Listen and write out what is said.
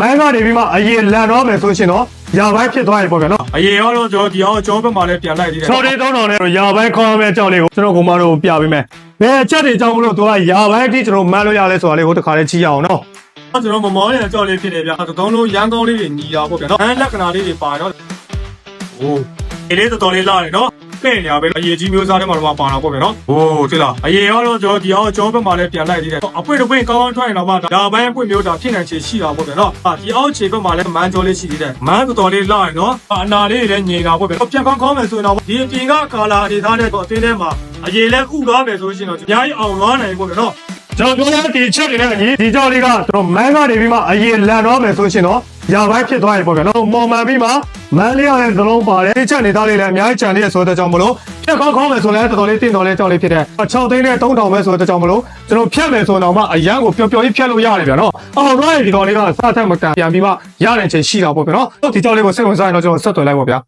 မန်းကနေပြီးမှအရင်လန်တော့မယ်ဆိုရှင်တော့ရာပိုင်းဖြစ်သွားပြီပေါ့ဗျာနော်အရင်ရောတော့ကျွန်တော်ဒီအောင်ကျွန်တော်ဘက်မှာလည်းပြန်လိုက်သေးတယ်၆တေး၃တောင်နဲ့ရာပိုင်းခေါင်းမဲ့ကြောက်လေးကိုကျွန်တော်ကမတို့ပြပေးမယ်ဘယ်အချက်တွေကြောင့်မလို့သူကရာပိုင်းအထိကျွန်တော်မန်းလို့ရလဲဆိုတာလေးကိုတစ်ခါလေးကြည့်ရအောင်နော်ကျွန်တော်မမောရံကြောက်လေးဖြစ်နေဗျာသုံးလုံးရန်ကောင်းလေးတွေညီတာပေါ့ဗျာနော်အဲလက္ခဏာလေးတွေပါတော့ဟိုဒီလေးတော်တော်လေးလာတယ်နော် ပဲ့နေရပဲအရေးကြီးမျိုးစားထဲမှာတော့ပါတာပေါ့ဗျာနော်ဟိုသိလားအရင်ရောတော့ကျွန်တော်ဒီအောင်ကျွန်တော်ဘက်မှာလည်းပြန်လိုက်သေးတယ်အပွင့်တစ်ပွင့်ကောင်းကောင်းထွက်ရင်တော့မှဒါပိုင်းအပွင့်မျိုးတာဖြစ်နိုင်ချေရှိတာပေါ့ဗျာနော်ဒီအောင်ခြေဘက်မှာလည်းမန်းကြောလေးရှိသေးတယ်မန်းတော်တော်လေးလာရနော်အနာလေးတွေလည်းညီတာပေါ့ဗျာပြန်ကောင်းကောင်းမယ်ဆိုရင်တော့ဒီအပြင်ကကာလာဒေသနဲ့တော့အတင်းထဲမှာအရေးလဲခုသွားမယ်ဆိုရှင်တော့အများကြီးအောင်သွားနိုင်ပေါ့ဗျာနော်ကျွန်တော်ပြောရတဲ့ဒီချက်တွေနဲ့အညီဒီကြောက်လေးကကျွန်တော်မန်းကနေပြီးမှအရင်လန်တော့မယ်ဆိုရှင်တော့ ရာပိုင်းဖြစ်သွားပြီပေါ့ဗျာနော်မော်မှန်ပြီးမှမန်းလေးရတဲ့သလုံးပါတယ်ဒီချက်နေသားလေးလည်းအများကြီးချန်လေးရဆိုတဲ့ကြောင့်မလို့ဖြတ်ကောင်းကောင်းမယ်ဆိုလည်းတော်တော်လေးတင့်တော်လေးကြောက်လေးဖြစ်တဲ့6သိန်းနဲ့3000ပဲဆိုတဲ့ကြောင့်မလို့ကျွန်တော်ဖြတ်မယ်ဆိုတော့မှအရန်ကိုပျော်ပျော်ကြီးဖြတ်လို့ရတယ်ဗျာနော်အောင်တော့ဒီကောင်လေးကစထက်မကန်ပြန်ပြီးမှရတဲ့ချိန်ရှိတာပေါ့ဗျာနော်ဒီကြောက်လေးကိုစိတ်ဝင်စားရင်တော့ကျွန်တော်ဆက်သွယ်လိုက်ပါဗျာ